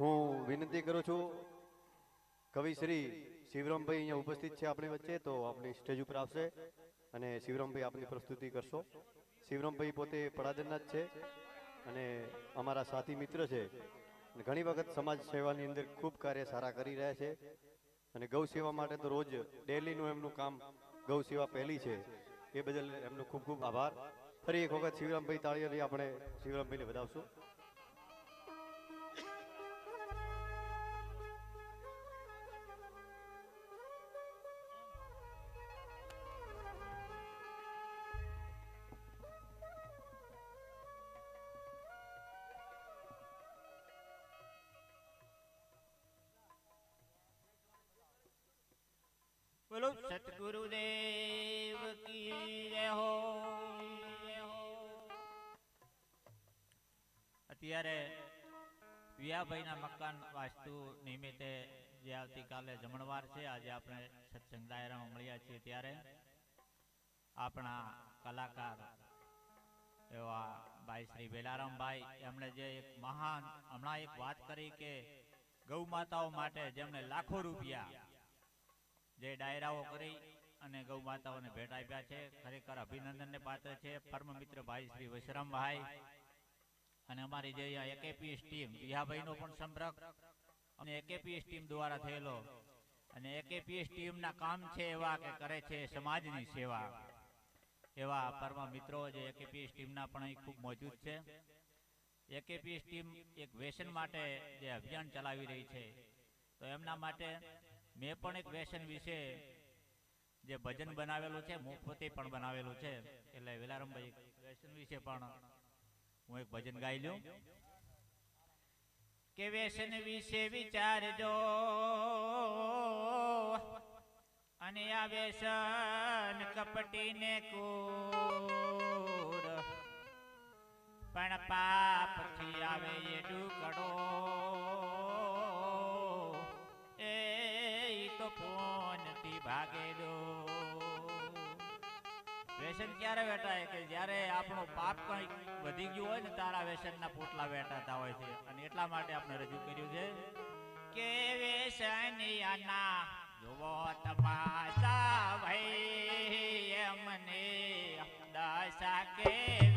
હું વિનંતી કરું છું, કવિ શ્રી શિવરામભાઈ અહીંયા ઉપસ્થિત છે આપણી વચ્ચે, તો આપણી સ્ટેજ ઉપર આવશે અને શિવરામભાઈ આપની પ્રસ્તુતિ કરશો. શિવરામભાઈ પોતે પડાદરના જ છે અને અમારા સાથી મિત્ર છે. ઘણી વખત સમાજ સેવાની અંદર ખૂબ કાર્ય સારા કરી રહ્યા છે. અને ગૌ સેવા માટે તો રોજ ડેલીનું એમનું કામ ગૌ સેવા પહેલી છે. એ બદલ એમનો ખૂબ ખૂબ આભાર. ફરી એક વખત શિવરામભાઈ તાળીઓથી આપણે શિવરામભાઈને વધાવશું. બોલો. સતગુરુદેવ કી જય અત્યારે વિયાભાઈના મકાન વાસ્તુ નિમિત્તે જે આવતીકાલે જમણવાર છે, આજે આપણે સત્સંગ દાયરામાં મળ્યા છીએ ત્યારે આપણા કલાકાર એવા ભાઈ શ્રી વેલારામભાઈ, એમણે જે એક મહાન, હમણાં એક વાત કરી કે ગૌ માતાઓ માટે જેમણે લાખો રૂપિયા જે ડાયરાઓ કરી અને ગૌ માતાઓને ભેટ આપ્યા છે, ખરેખર અભિનંદનને પાત્ર છે. પરમ મિત્ર ભાઈ શ્રી વશરામભાઈ અને અમારી જે એકેપીએસ ટીમ વિહાભાઈનો પણ સંપર્ક અને એકેપીએસ ટીમ દ્વારા થયેલો. અને એકેપીએસ ટીમના કામ છે એવા કે કરે છે સમાજની સેવા. એવા પરમ મિત્રો જે એકેપીએસ ટીમના પણ અહીં ખૂબ મોજૂદ છે. એકેપીએસ ટીમ એક વ્યસન માટે જે અભિયાન ચલાવી રહી છે. તો એમના માટે મેં પણ એક વ્યસન વિશે જે ભજન બનાવેલું છે હું પણ બનાવેલું છે, એટલે વેલારામભાઈ વ્યસન વિશે પણ હું એક ભજન ગાઈ લઉં કે વ્યસન વિશે વિચારજો, અને આ વ્યસન કપટીને કૂર, પણ પાપથી આવે એ ડુકડો ઈ ભાગે દો વ્યસન ક્યારે વેટાય કે જ્યારે આપણું પાપ કંઈક વધી ગયું હોય ને તારા વ્યસનના પોટલા વેટાતા હોય છે. અને એટલા માટે આપણે રજૂ કર્યું છે કે વ્યસનિયાના જુઓ તમાશા ભાઈ, એમને દશા કે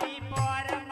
vai embora.